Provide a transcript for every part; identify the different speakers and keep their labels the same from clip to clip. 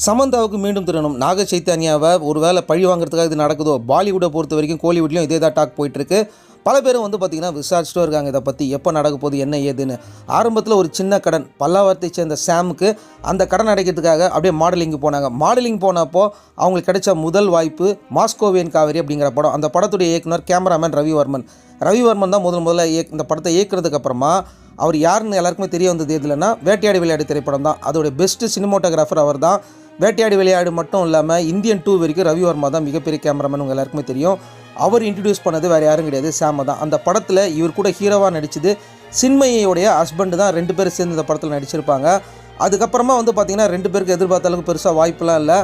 Speaker 1: சமந்தாவுக்கு மீண்டும் திருணும் நாக சைத்தன்யாவை ஒருவேளை பழி வாங்குறதுக்காக இது நடக்குதோ? பாலிவுட்டை பொறுத்த வரைக்கும் கோலிவுட்லேயும் இதே தான் டாக் போயிட்டுருக்கு. பல பேரும் வந்து பார்த்திங்கன்னா விசாரிச்சுட்டும் இருக்காங்க இதை பற்றி எப்போ நடக்க போகுது என்ன ஏதுன்னு. ஆரம்பத்தில் ஒரு சின்ன கடன் பல்லாவரத்தை சேர்ந்த சாமுக்கு அந்த கடன் அடைக்கிறதுக்காக அப்படியே மாடலிங் போனாங்க. மாடலிங் போனப்போ அவங்களுக்கு கிடைச்ச முதல் வாய்ப்பு மாஸ்கோவியன் காவேரி அப்படிங்கிற படம். அந்த படத்துடைய இயக்குனர் கேமராமேன் ரவிவர்மன். ரவிவர்மன் தான் முதல் முதல்ல இயக் இந்த படத்தை இயக்குறதுக்கு அப்புறமா அவர் யாருன்னு எல்லாருக்குமே தெரிய வந்தது எதுலன்னா வேட்டையாடி விளையாடு திரைப்படம் தான். அதோடைய பெஸ்ட்டு சினிமோட்டோகிராஃபர் அவர் தான் வேட்டையாடி விளையாடு மட்டும் இல்லாமல் இந்தியன் டூ வரைக்கும் ரவிவர்மா தான் மிகப்பெரிய கேமராமேன் உங்கள் எல்லாருக்குமே தெரியும். அவர் இன்ட்ரடியூஸ் பண்ணது வேறு யாரும் கிடையாது சாம தான். அந்த படத்தில் இவர் கூட ஹீரோவாக நடிச்சது சின்மையோடைய ஹஸ்பண்ட் தான். ரெண்டு பேரும் சேர்ந்து இந்த படத்தில் நடிச்சிருப்பாங்க. அதுக்கப்புறமா வந்து பார்த்திங்கன்னா ரெண்டு பேருக்கு எதிர்பார்த்த அளவுக்கு பெருசாக வாய்ப்புலாம் இல்லை.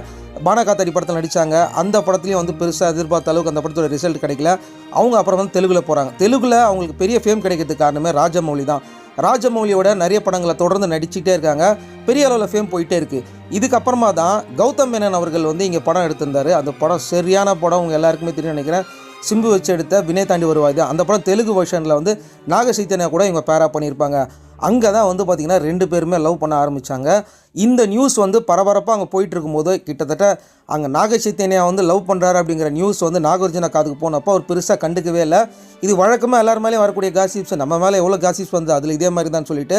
Speaker 1: பானகாத்தாடி படத்தில் நடித்தாங்க அந்த படத்துலையும் வந்து பெருசாக எதிர்பார்த்த அளவுக்கு அந்த படத்தோட ரிசல்ட் கிடைக்கல. அவங்க அப்புறம் வந்து தெலுங்கில் போகிறாங்க தெலுங்கில் அவங்களுக்கு பெரிய ஃபேம் கிடைக்கிறதுக்கு காரணமே ராஜமௌலி தான். ராஜமௌலியோட நிறைய படங்களை தொடர்ந்து நடிச்சுட்டே இருக்காங்க. பெரிய அளவில் ஃபேம் போயிட்டே இருக்குது இதுக்கப்புறமா தான் கௌதம் மேனன் அவர்கள் வந்து இங்கே படம் எடுத்திருந்தாரு. அந்த படம் சரியான படம் உங்கள் எல்லாருக்குமே தெரியும் நினைக்கிறேன். சிம்பு வச்சு எடுத்த வினய் தாண்டி வருவாய் அந்த படம் தெலுங்கு வருஷனில் வந்து நாக சைத்தன்யா கூட இவங்க பேரா பண்ணியிருப்பாங்க. அங்கே தான் வந்து பார்த்திங்கன்னா ரெண்டு பேருமே லவ் பண்ண ஆரம்பித்தாங்க இந்த நியூஸ் வந்து பரபரப்பாக அங்கே போயிட்டு இருக்கும்போது கிட்டத்தட்ட அங்கே நாக சைத்தன்யா வந்து லவ் பண்ணுறாரு அப்படிங்கிற நியூஸ் வந்து நாகார்ஜுனா காதுக்கு போனப்போ அவர் பெருசாக கண்டுக்கவே இல்லை. இது வழக்கமாக எல்லார் மேலேயும் வரக்கூடிய காசிப்ஸ் நம்ம மேலே எவ்வளோ காசிப்ஸ் வந்து அதில் இதே மாதிரி தான் சொல்லிட்டு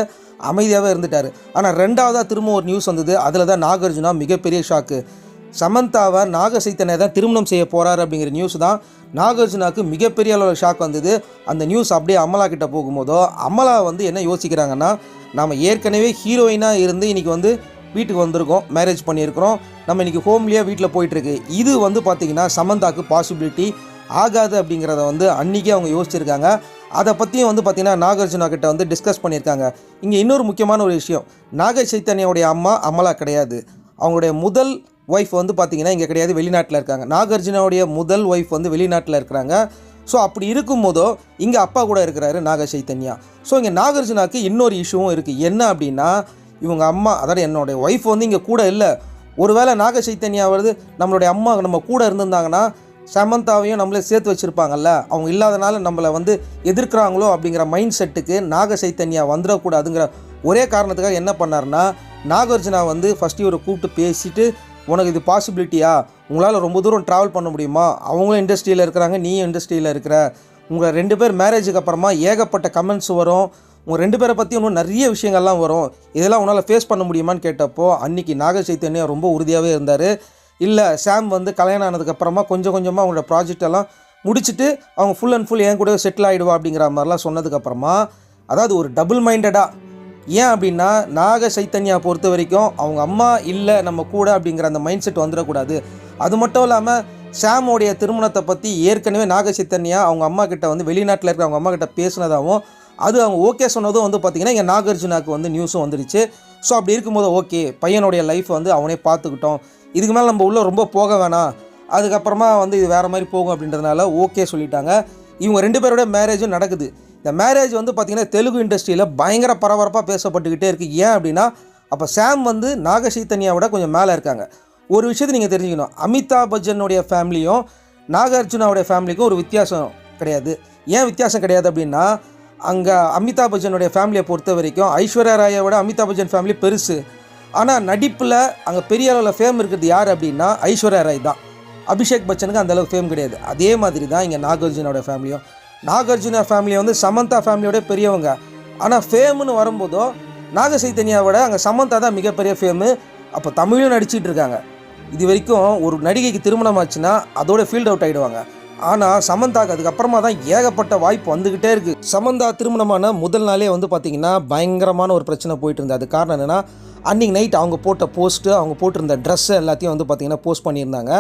Speaker 1: அமைதியாகவே இருந்துட்டார். ஆனால் ரெண்டாவதாக திரும்ப ஒரு நியூஸ் வந்தது. அதில் தான் நாகார்ஜுனா மிகப்பெரிய ஷாக்கு சமந்தாவை நாக சைத்தன்யா தான் திருமணம் செய்ய போகிறாரு அப்படிங்கிற நியூஸ் தான் நாகார்ஜுனாவுக்கு மிகப்பெரிய அளவில் ஷாக் வந்தது. அந்த நியூஸ் அப்படியே அமலா கிட்ட போகும்போதோ அமலா வந்து என்ன யோசிக்கிறாங்கன்னா நம்ம ஏற்கனவே ஹீரோயினாக இருந்து இன்றைக்கி வந்து வீட்டுக்கு வந்திருக்கோம் மேரேஜ் பண்ணியிருக்கிறோம். நம்ம இன்றைக்கி ஹோம்லியாக வீட்டில் போயிட்டுருக்கு. இது வந்து பார்த்திங்கன்னா சமந்தாக்கு பாசிபிலிட்டி ஆகாது அப்படிங்கிறத வந்து அன்றைக்கே அவங்க யோசிச்சிருக்காங்க. அதை பற்றியும் வந்து பார்த்திங்கன்னா நாகார்ஜுனா கிட்ட வந்து டிஸ்கஸ் பண்ணியிருக்காங்க. இங்கே இன்னொரு முக்கியமான ஒரு விஷயம். நாக சைத்தன்யாவுடைய அம்மா அமலா கிடையாது. அவங்களுடைய முதல் ஒய்ஃப் வந்து பார்த்திங்கன்னா இங்கே கிடையாது வெளிநாட்டில் இருக்காங்க. நாகார்ஜுனாவுடைய முதல் ஒய்ஃப் வந்து வெளிநாட்டில் இருக்கிறாங்க. ஸோ அப்படி இருக்கும்போதோ இங்கே அப்பா கூட இருக்கிறாரு நாக சைத்தன்யா ஸோ இங்கே நாகார்ஜுனாக்கு இன்னொரு இஷ்யூவும் இருக்குது என்ன அப்படின்னா இவங்க அம்மா அதாவது என்னுடைய ஒய்ஃப் வந்து இங்கே கூட இல்லை. ஒருவேளை நாக சைத்தன்யா வருது நம்மளுடைய அம்மா நம்ம கூட இருந்திருந்தாங்கன்னா சமந்தாவையும் நம்மளே சேர்த்து வச்சுருப்பாங்கல்ல. அவங்க இல்லாதனால நம்மளை வந்து எதிர்க்கிறாங்களோ அப்படிங்கிற மைண்ட் செட்டுக்கு நாக சைத்தன்யா வந்துடக்கூடாதுங்கிற ஒரே காரணத்துக்காக என்ன பண்ணாருன்னா நாகார்ஜுனா வந்து ஃபஸ்ட்டு இவரை கூப்பிட்டு பேசிட்டு உனக்கு இது பாசிபிலிட்டியா உங்களால் ரொம்ப தூரம் ட்ராவல் பண்ண முடியுமா? அவங்களும் இண்டஸ்ட்ரியில் இருக்கிறாங்க நீயும் இண்டஸ்ட்ரியில் இருக்கிற. உங்களை ரெண்டு பேர் மேரேஜுக்கு அப்புறமா ஏகப்பட்ட கமெண்ட்ஸ் வரும். உங்கள் ரெண்டு பேரை பற்றி இன்னும் நிறைய விஷயங்கள்லாம் வரும். இதெல்லாம் உன்னால் ஃபேஸ் பண்ண முடியுமான்னு கேட்டப்போ அன்றைக்கி நாக சைத்தன்யா ரொம்ப உறுதியாகவே இருந்தார். இல்லை சாம் வந்து கல்யாணம் ஆனதுக்கப்புறமா கொஞ்சம் கொஞ்சமாக அவங்களோட ப்ராஜெக்ட் எல்லாம் முடிச்சுட்டு அவங்க ஃபுல் அண்ட் ஃபுல் என் கூட செட்டில் ஆகிடுவா அப்படிங்கிற மாதிரிலாம் சொன்னதுக்கப்புறமா அதாவது ஒரு டபுள் மைண்டடாக ஏன் அப்படின்னா நாக சைத்தன்யா பொறுத்த வரைக்கும் அவங்க அம்மா இல்லை நம்ம கூட அப்படிங்கிற அந்த மைண்ட் செட் வந்துடக்கூடாது. அது மட்டும் இல்லாமல் சாமோடைய திருமணத்தை பற்றி ஏற்கனவே நாக சைத்தன்யா அவங்க அம்மா கிட்ட வந்து வெளிநாட்டில் இருக்கிற அவங்க அம்மா கிட்ட பேசினதாகவும் அது அவங்க ஓகே சொன்னதும் வந்து பார்த்திங்கன்னா இங்கே நாகார்ஜுனாக்கு வந்து நியூஸும் வந்துருச்சு. ஸோ அப்படி இருக்கும்போது ஓகே பையனுடைய லைஃப் வந்து அவனே பார்த்துக்கிட்டோம் இதுக்கு மேலே நம்ம உள்ளே ரொம்ப போக வேணாம். அதுக்கப்புறமா வந்து இது வேறு மாதிரி போகும் அப்படின்றதுனால ஓகே சொல்லிட்டாங்க. இவங்க ரெண்டு பேரோட மேரேஜும் நடக்குது. இந்த மேரேஜ் வந்து பார்த்திங்கன்னா தெலுங்கு இண்டஸ்ட்ரியில் பயங்கர பரபரப்பாக பேசப்பட்டுக்கிட்டே இருக்குது ஏன் அப்படின்னா அப்போ சாம் வந்து நாக சைத்தன்யாவோட கொஞ்சம் மேலே இருக்காங்க. ஒரு விஷயத்தை நீங்கள் தெரிஞ்சுக்கணும். அமிதாப் பச்சனுடைய ஃபேமிலியும் நாகார்ஜுனாவுடைய ஃபேமிலிக்கும் ஒரு வித்தியாசம் கிடையாது. ஏன் வித்தியாசம் கிடையாது அப்படின்னா அங்கே அமிதாப் பச்சனுடைய ஃபேமிலியை பொறுத்த வரைக்கும் ஐஸ்வர்யா ராயை விட அமிதாப் பச்சன் ஃபேமிலி பெருசு. ஆனால் நடிப்பில் அங்கே பெரிய அளவில் ஃபேம் இருக்கிறது யார் அப்படின்னா ஐஸ்வர்யா ராய் தான். அபிஷேக் பச்சனுக்கு அந்தளவுக்கு ஃபேம் கிடையாது. அதே மாதிரி தான் இங்கே நாகார்ஜுனோட ஃபேமிலியும் நாகார்ஜுனா ஃபேமிலி வந்து சமந்தா ஃபேமிலியோட பெரியவங்க. ஆனால் ஃபேம்னு வரும்போதோ நாக சைத்தன்யாவோட அங்கே சமந்தா தான் மிகப்பெரிய ஃபேமு அப்போ தமிழும் நடிச்சிட்டு இருக்காங்க. இது வரைக்கும் ஒரு நடிகைக்கு திருமணம் ஆச்சுன்னா அதோட ஃபீல்ட் அவுட் ஆகிடுவாங்க ஆனால் சமந்தாக்கு அதுக்கப்புறமா தான் ஏகப்பட்ட வாய்ப்பு வந்துக்கிட்டே இருக்குது சமந்தா திருமணமான முதல் நாளே வந்து பார்த்திங்கன்னா பயங்கரமான ஒரு பிரச்சனை போயிட்டு இருந்தது. அது காரணம் என்னென்னா அன்றைக்கி நைட் அவங்க போட்ட போஸ்ட்டு அவங்க போட்டிருந்த ட்ரெஸ்ஸு எல்லாத்தையும் வந்து பார்த்திங்கன்னா போஸ்ட் பண்ணியிருந்தாங்க.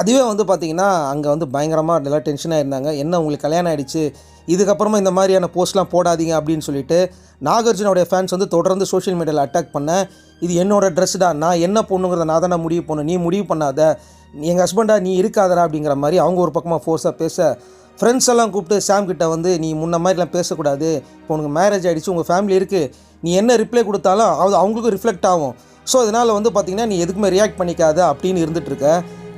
Speaker 1: அதுவே வந்து பார்த்திங்கன்னா அங்கே வந்து பயங்கரமாக நல்லா டென்ஷனாக இருந்தாங்க என்ன உங்களுக்கு கல்யாணம் ஆகிடுச்சு இதுக்கப்புறமா இந்த மாதிரியான போஸ்ட்லாம் போடாதீங்க அப்படின்னு சொல்லிட்டு நாகார்ஜுனோடைய ஃபேன்ஸ் வந்து தொடர்ந்து சோஷியல் மீடியாவில் அட்டாக் பண்ண இது என்னோடய ட்ரெஸ் தான் நான் என்ன பொண்ணுங்கிறத நான் தானே முடிவு பண்ணணும். நீ முடிவு பண்ணாத. எங்கள் ஹஸ்பண்டா நீ இருக்காதடா அப்படிங்கிற மாதிரி அவங்க ஒரு பக்கமாக ஃபோர்ஸாக பேச ஃப்ரெண்ட்ஸ் எல்லாம் கூப்பிட்டு சாம் கிட்ட வந்து நீ முன்ன மாதிரிலாம் பேசக்கூடாது. இப்போ உனக்கு மேரேஜ் ஆகிடுச்சு உங்கள் ஃபேமிலி இருக்குது நீ என்ன ரிப்ளை கொடுத்தாலும் அது அவங்களுக்கும் ரிஃப்ளெக்ட் ஆகும். ஸோ அதனால் வந்து பார்த்திங்கன்னா நீ எதுக்குமே ரியாக்ட் பண்ணிக்காத அப்படின்னு இருந்துகிட்ருக்க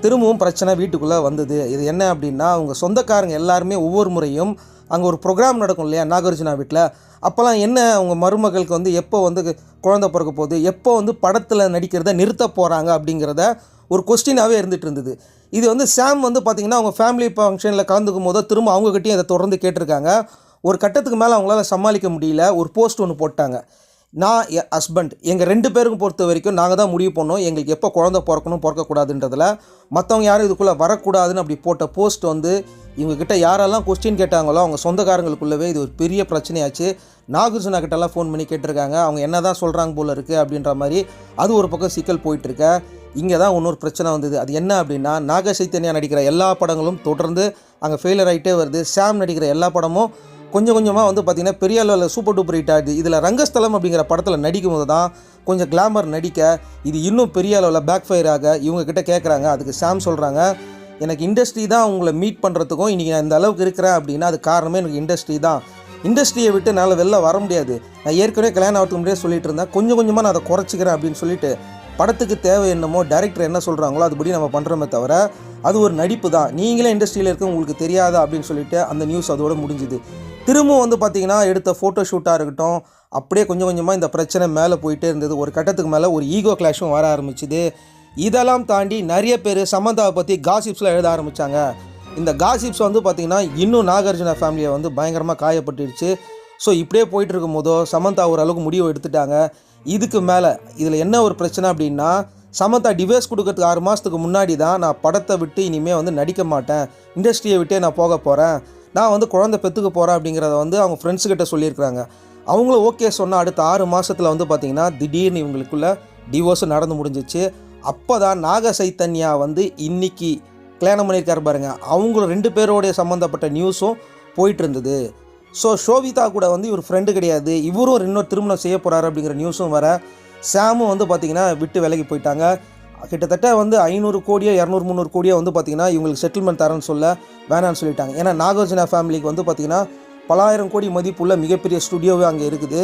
Speaker 1: திரும்பவும் பிரச்சனை வீட்டுக்குள்ளே வந்தது. இது என்ன அப்படின்னா அவங்க சொந்தக்காரங்க எல்லாருமே ஒவ்வொரு முறையும் அங்கே ஒரு ப்ரோக்ராம் நடக்கும் இல்லையா நாகார்ஜுனா வீட்டில் அப்போல்லாம் என்ன அவங்க மருமகளுக்கு வந்து எப்போ வந்து குழந்த பிறக்க போகுது எப்போ வந்து படத்தில் நடிக்கிறத நிறுத்த போகிறாங்க அப்படிங்கிறத ஒரு கொஸ்டினாகவே இருந்துட்டு இருந்தது. இது வந்து சாம் வந்து பார்த்திங்கன்னா அவங்க ஃபேமிலி ஃபங்க்ஷனில் கலந்துக்கும் போதோ திரும்ப அவங்ககிட்டயும் அதை தொடர்ந்து கேட்டிருக்காங்க. ஒரு கட்டத்துக்கு மேலே அவங்களால சமாளிக்க முடியல. ஒரு போஸ்ட் ஒன்று போட்டாங்க. நான் என் ஹஸ்பண்ட் எங்கள் ரெண்டு பேருக்கும் பொறுத்த வரைக்கும் நாங்கள் தான் முடிவு பண்ணோம். எங்களுக்கு எப்போ குழந்தை பிறக்கணும் பிறக்கக்கூடாதுன்றதில் மற்றவங்க யாரும் இதுக்குள்ளே வரக்கூடாதுன்னு அப்படி போட்ட போஸ்ட் வந்து இவங்கக்கிட்ட யாரெல்லாம் கொஸ்டின் கேட்டாங்களோ அவங்க சொந்தக்காரங்களுக்குள்ளவே இது ஒரு பெரிய பிரச்சனையாச்சு. நாகார்ஜுனா கிட்டலாம் ஃபோன் பண்ணி கேட்டிருக்காங்க. அவங்க என்ன தான் சொல்கிறாங்க போல் இருக்குது அப்படின்ற மாதிரி அது ஒரு பக்கம் சிக்கல் போயிட்டுருக்க. இங்கே தான் இன்னொரு பிரச்சனை வந்தது. அது என்ன அப்படின்னா நாக சைத்தன்யா நடிக்கிற எல்லா படங்களும் தொடர்ந்து அங்கே ஃபெயிலியர் ஆகிட்டே வருது. சாம் நடிக்கிற எல்லா படமும் கொஞ்சம் கொஞ்சமாக வந்து பார்த்திங்கன்னா பெரிய அளவில் சூப்பர் டூப்பர் ஹிட் ஆகுது. இதில் ரங்கஸ்தலம் அப்படிங்கிற படத்தில் நடிக்கும் போது தான் கொஞ்சம் கிளாமர் நடிக்க இது இன்னும் பெரிய அளவில் பேக் ஃபயர் ஆக இவங்க கிட்டே கேட்குறாங்க அதுக்கு சாம் சொல்கிறாங்க எனக்கு இண்டஸ்ட்ரி தான் உங்களை மீட் பண்ணுறதுக்கும் இன்றைக்கி நான் இந்த அளவுக்கு இருக்கிறேன் அப்படின்னா அது காரணமே எனக்கு இண்டஸ்ட்ரி தான். இண்டஸ்ட்ரியை விட்டு என்னால் வெளில வர முடியாது. நான் ஏற்கனவே கல்யாணம் ஆகிறதுக்கு முன்னாடியே சொல்லிட்டு இருந்தேன். கொஞ்சம் கொஞ்சமாக நான் அதை குறைச்சிக்கிறேன் அப்படின்னு சொல்லிட்டு படத்துக்கு தேவை என்னமோ டேரக்டர் என்ன சொல்கிறாங்களோ அதுபடி நம்ம பண்ணுறோமே தவிர அது ஒரு நடிப்பு தான். நீங்களே இண்டஸ்ட்ரியில் இருக்க உங்களுக்கு தெரியாதா அப்படின்னு சொல்லிட்டு அந்த நியூஸ் அதோட முடிஞ்சுது. திரும்பவும் வந்து பார்த்திங்கன்னா எடுத்த ஃபோட்டோ ஷூட்டாக இருக்கட்டும் அப்படியே கொஞ்சம் கொஞ்சமாக இந்த பிரச்சனை மேலே போயிட்டே இருந்தது. ஒரு கட்டத்துக்கு மேலே ஒரு ஈகோ கிளாஷும் வர ஆரம்பிச்சுது. இதெல்லாம் தாண்டி நிறைய பேர் சமந்தாவை பற்றி காசிப்ஸ்லாம் எழுத ஆரம்பித்தாங்க இந்த காசிப்ஸ் வந்து பார்த்திங்கன்னா இன்னும் நாகார்ஜுனா ஃபேமிலியை வந்து பயங்கரமாக காயப்பட்டுடுச்சு. ஸோ இப்படியே போயிட்டு இருக்கும் போதோ சமந்தா ஓரளவுக்கு முடிவு எடுத்துட்டாங்க. இதுக்கு மேலே இதில் என்ன ஒரு பிரச்சனை அப்படின்னா சமந்தா டிவைஸ் கொடுக்கறதுக்கு ஆறு மாதத்துக்கு முன்னாடி தான் நான் படத்தை விட்டு இனிமேல் வந்து நடிக்க மாட்டேன். இண்டஸ்ட்ரியை விட்டே நான் போக போகிறேன் நான் வந்து குழந்தை பெற்றுக்க போகிறேன் அப்படிங்கிறத வந்து அவங்க ஃப்ரெண்ட்ஸுக்கிட்ட சொல்லியிருக்கிறாங்க. அவங்களும் ஓகே சொன்னால் அடுத்த ஆறு மாதத்தில் வந்து பார்த்திங்கன்னா திடீர்னு இவங்களுக்குள்ள டிவோர்ஸ் நடந்து முடிஞ்சிச்சு. அப்போ தான் நாக சைத்தன்யா வந்து இன்னைக்கு கல்யாணம் பண்ணியிருக்காரு பாருங்கள் அவங்களும் ரெண்டு பேரோடைய சம்மந்தப்பட்ட நியூஸும் போயிட்டு இருந்தது ஸோ ஷோவிதா கூட வந்து இவர் ஃப்ரெண்டு கிடையாது. இவரும் இன்னொரு திருமணம் செய்ய போகிறாரு அப்படிங்கிற நியூஸும் வர. சாமும் வந்து பார்த்திங்கன்னா விட்டு விலகி போயிட்டாங்க. கிட்டத்தட்ட வந்து ஐநூறு கோடியோ இரநூறு முந்நூறு கோடியோ வந்து பார்த்திங்கன்னா இவங்களுக்கு செட்டில்மெண்ட் தரேன்னு சொல்ல வேணான்னு சொல்லிட்டாங்க. ஏன்னா நாகார்ஜுனா ஃபேமிலிக்கு வந்து பார்த்திங்கன்னா பலாயிரம் கோடி மதிப்புள்ள மிகப்பெரிய ஸ்டுடியோவே அங்கே இருக்குது.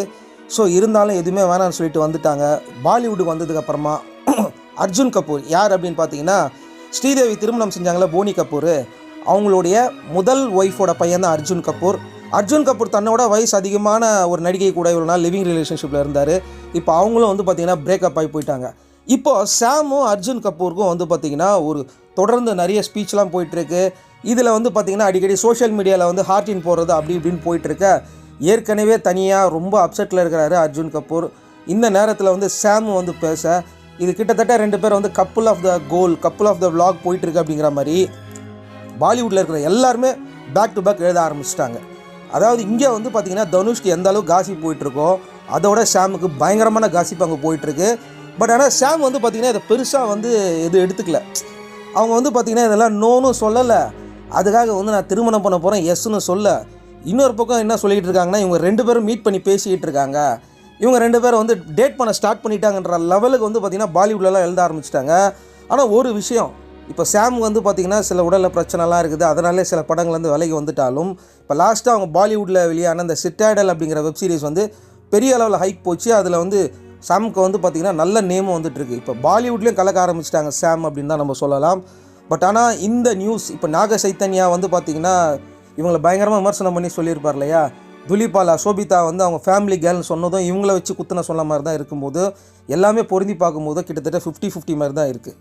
Speaker 1: ஸோ இருந்தாலும் எதுவுமே வேணான்னு சொல்லிட்டு வந்துட்டாங்க. பாலிவுட்டுக்கு வந்ததுக்கப்புறமா அர்ஜுன் கபூர் யார் அப்படின்னு பார்த்தீங்கன்னா ஸ்ரீதேவி திருமணம் செஞ்சாங்களே போனி கபூர். அவங்களுடைய முதல் ஒய்ஃபோட பையன் தான் அர்ஜுன் கபூர். அர்ஜுன் கபூர் தன்னோட வயசு அதிகமான ஒரு நடிகை கூட இவ்வளோ நாள் லிவிங் ரிலேஷன்ஷிப்பில் இருந்தார். இப்போ அவங்களும் வந்து பார்த்திங்கன்னா பிரேக்கப் ஆகி போயிட்டாங்க. இப்போ சாமும் அர்ஜுன் கபூருக்கும் வந்து பார்த்திங்கன்னா ஒரு தொடர்ந்து நிறைய ஸ்பீச்லாம் போயிட்டுருக்கு. இதில் வந்து பார்த்திங்கன்னா அடிக்கடி சோஷியல் மீடியாவில் வந்து ஹார்டின் போடுறது அப்படி இப்படின்னு போயிட்டுருக்க. ஏற்கனவே தனியாக ரொம்ப அப்செட்டில் இருக்கிறாரு அர்ஜுன் கபூர். இந்த நேரத்தில் வந்து சாம் வந்து பேச இது கிட்டத்தட்ட ரெண்டு பேர் வந்து couple of the goal couple of the vlog போயிட்டுருக்கு அப்படிங்கிற மாதிரி பாலிவுட்டில் இருக்கிற எல்லாருமே பேக் டு பேக் எழுத ஆரம்பிச்சிட்டாங்க. அதாவது இங்கே வந்து பார்த்திங்கன்னா தனுஷ்க்கு எந்த அளவுக்கு காசி போயிட்டுருக்கோ அதோட ஷாமுக்கு பயங்கரமான காசிப்பு அங்கே போயிட்டுருக்கு. பட் ஆனால் ஷாம் வந்து பார்த்திங்கன்னா இதை பெருசாக வந்து எதுவும் எடுத்துக்கல. அவங்க வந்து பார்த்திங்கன்னா இதெல்லாம் நோன்னு சொல்லலை. அதுக்காக வந்து நான் திருமணம் பண்ண போகிறேன் எஸ்ன்னு சொல்ல. இன்னொரு பக்கம் என்ன சொல்லிகிட்டு இருக்காங்கன்னா இவங்க ரெண்டு பேரும் மீட் பண்ணி பேசிக்கிட்டு இருக்காங்க. இவங்க ரெண்டு பேரும் வந்து டேட் பண்ண ஸ்டார்ட் பண்ணிட்டாங்கன்ற லெவலுக்கு வந்து பார்த்திங்கன்னா பாலிவுட்லலாம் எழுத ஆரம்பிச்சிட்டாங்க. ஆனால் ஒரு விஷயம் இப்போ சாம் வந்து பார்த்திங்கன்னா சில உடலில் பிரச்சனைலாம் இருக்குது. அதனாலே சில படங்கள் வந்து விலகி வந்துட்டாலும் இப்போ லாஸ்ட்டாக அவங்க பாலிவுட்டில் வெளியான அந்த சிட்டாடல் அப்படிங்கிற வெப் சீரிஸ் வந்து பெரிய அளவில் ஹைக் போச்சு. அதில் வந்து சாம்க்கு வந்து பார்த்திங்கன்னா நல்ல நேமும் வந்துட்டுருக்கு. இப்போ பாலிவுட்லேயும் கலக்க ஆரம்பிச்சிட்டாங்க சாம் அப்படின்னு தான் நம்ம சொல்லலாம். பட் ஆனால் இந்த நியூஸ் இப்போ நாக சைத்தன்யா வந்து பார்த்திங்கன்னா இவங்களை பயங்கரமாக விமர்சனம் பண்ணி சொல்லியிருப்பார் இல்லையா? துலிபாலா சோபிதா வந்து அவங்க ஃபேமிலி கேர்ள்னு சொன்னதும் இவங்கள வச்சு குத்துன சொன்ன மாதிரி தான் இருக்கும்போது எல்லாமே பொருந்தி பார்க்கும்போது கிட்டத்தட்ட ஃபிஃப்டி ஃபிஃப்டி மாதிரி தான் இருக்குது